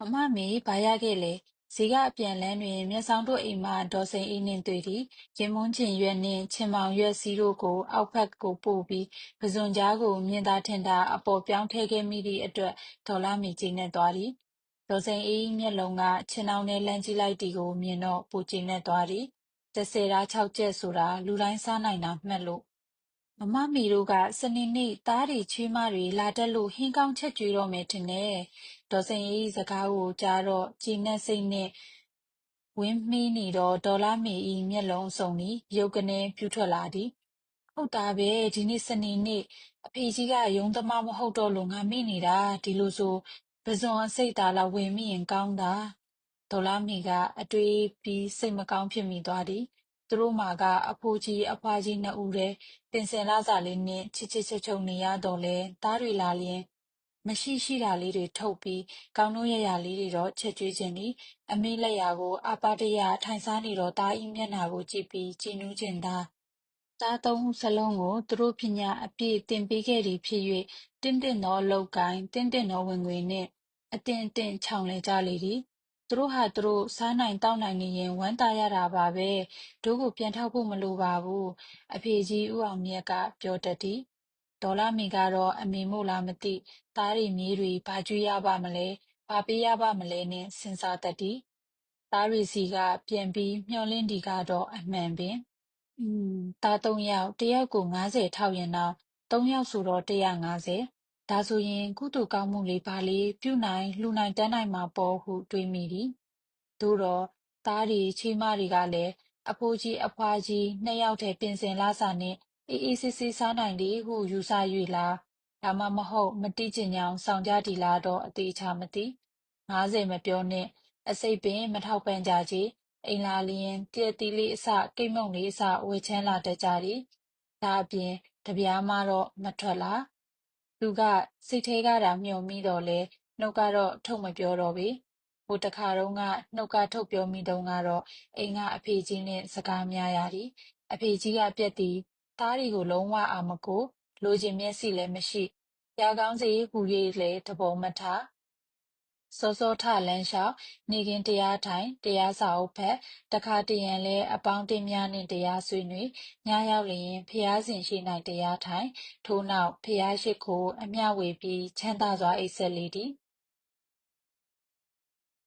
မမမေဘာရခဲ့လေဇီကအပြန်လန်းတွင် မျက်စောင်းတို့အိမ်မှဒေါ်စိန်အေးနှင့်တွေ့သည်ရင်မွန်းကျင်ရွက်နှင့်ချင်မောင်ရွက်စီးတို့ကို အောက်ဖက်ကိုပို့ပြီးပဇွန်ကြားကိုမြင်သာထင်သာအပေါ်ပြောင်းထည့်ခဲ့မိသည့်အတွက်ဒေါ်လာမီကျင်းနဲ့သွားသည်ဒေါ်စိန်အေးမျက်လုံးကခြင်အောင်နဲ့လမ်းကြည့်လိုက်သည်ကိုမြင်တော့ပူကျင်းနဲ့သွားသည်တစ်ဆယ်ဓာတ်၆ကျက်ဆိုတာလူတိုင်းစားနိုင်တာမှတ်လို့ မမမီတို့က စနေနေ့သားတွေချွေးမတွေလာတက်လို့ဟင်းကောင်းချက်ကျွေးတော့မယ်ထင်တယ်ဒေါ်စိန်အေးစကားကိုကြားတော့ကြည်နဲ့စိတ်နဲ့ဝင်းမီးနေတော့ဒေါ်လာမီဤမျက်လုံးစုံသည်ရုပ်ကနေပြူထွက်လာသည်ဟုတ်တာပဲဒီနေ့စနေနေ့အဖေကြီးကယုံသမားမဟုတ်တော့လို့ငါမိနေတာဒီလိုဆိုပဇွန်အစိတ်သားလောက်ဝင်မိရင်ကောင်းတာဒေါ်လာမီကအတွေးပြီးစိတ်မကောင်းဖြစ်မိသွားသည် သူတို့မှာက အဖိုးကြီးအဖွားကြီးနှစ်ဦးတည်း ပင်စင်လာစားလေးနဲ့ ချစ်ချစ်ချုပ်ချုပ်နေရတော့လဲသားတွေလာလျင် မရှိရှိတာလေးတွေထုတ်ပြီး ကောင်းတို့ရရလေးတွေတော့ ချက်ကျွေးခြင်းသည် အမေလက်ရာကိုအပါတရထိုင်စားနေတော့သားဤမျက်နှာကိုကြည့်ပြီး ကြည်နူးခြင်းသာသားသုံးစလုံးကို သူတို့ပညာအပြည့်တင်ပေးခဲ့သည်ဖြစ်၍တင်းတင်းသောအလောက်ကိုင်းတင်းတင်းသောဝင်ငွေနှင့်အတင်းအတင်းချောင်လေကြလေသည် သူတို့ဟာသူတို့စားနိုင်တောက်နိုင်နေရင်ဝမ်းသာရတာပါပဲတို့ကိုပြန်ထောက်ဖို့မလိုပါဘူးအဖေကြီးဦးအောင်မြတ်ကပြောတတ်သည်ဒေါ်လာမီကတော့အမေမို့လားမသိသားရီမြေးတွေဘာကျွေးရပါမလဲဘာပေးရပါမလဲနဲ့စဉ်းစားတတ်သည်သားရီစီကပြန်ပြီးမျောလင့်ဒီကတော့အမှန်ပင်อืมသား၃ယောက်တယောက်ကို90ထောက်ရင်တော့၃ယောက်ဆိုတော့150 ဒါဆိုရင် ကုသိုလ်ကောင်းမှုလေးပါလေးပြုနိုင် လှူနိုင်တန်းနိုင်မှာပေါ့ဟု တွေးမိသည် သို့တော့သားရီချီးမတွေကလည်း အဖိုးကြီးအဖွားကြီး နှစ်ယောက်တည်းပင်စင်လာစာနဲ့ အေးအေးဆေးဆေး စားနိုင်လေဟု ယူဆ၍လား ဒါမှမဟုတ်မတိကျင်ကြောင် ဆောင်ကြသည်လားတော့ အသေးချာမသိ90မပြောနဲ့အစိတ်ပင် မထောက်ပံ့ကြကြအိမ်လာလျင်တရက်တီးလေးအစ ကိတ်မုံလေးအစဝေချမ်းလာတတ်ကြသည်ဒါအပြင်တပြားမှတော့ မထွက်လာ သူက စိတ်ထဲကတာမျှော်မိတော့လဲနှုတ်ကတော့ ထုတ်မပြောတော့ပေ ဟိုတခါတုန်းက နှုတ်က ထုတ်ပြောမိတုန်းကတော့ အိမ်က အဖေကြီးနဲ့ စကားများရသည် အဖေကြီးက ပြက်သည် သားတွေကို လုံးဝအာမကို လိုချင်မျက်စိလည်းမရှိရကောင်းစေဟူ၍လည်းတဘောမထား စောစောထလန်းလျှောက် နေကင်းတရားထိုင် တရားစာအုပ်ဖက်တခါတရံလဲအပေါင်းတင်များနှင့် တရားဆွေးနွေး ညရောက်လျင်ဖျားစဉ်ရှိ၌တရားထိုင် ထို့နောက်ဖျားရှိခိုး အမျှဝေပြီး ချမ်းသာစွာ အိပ်ဆက်လေသည်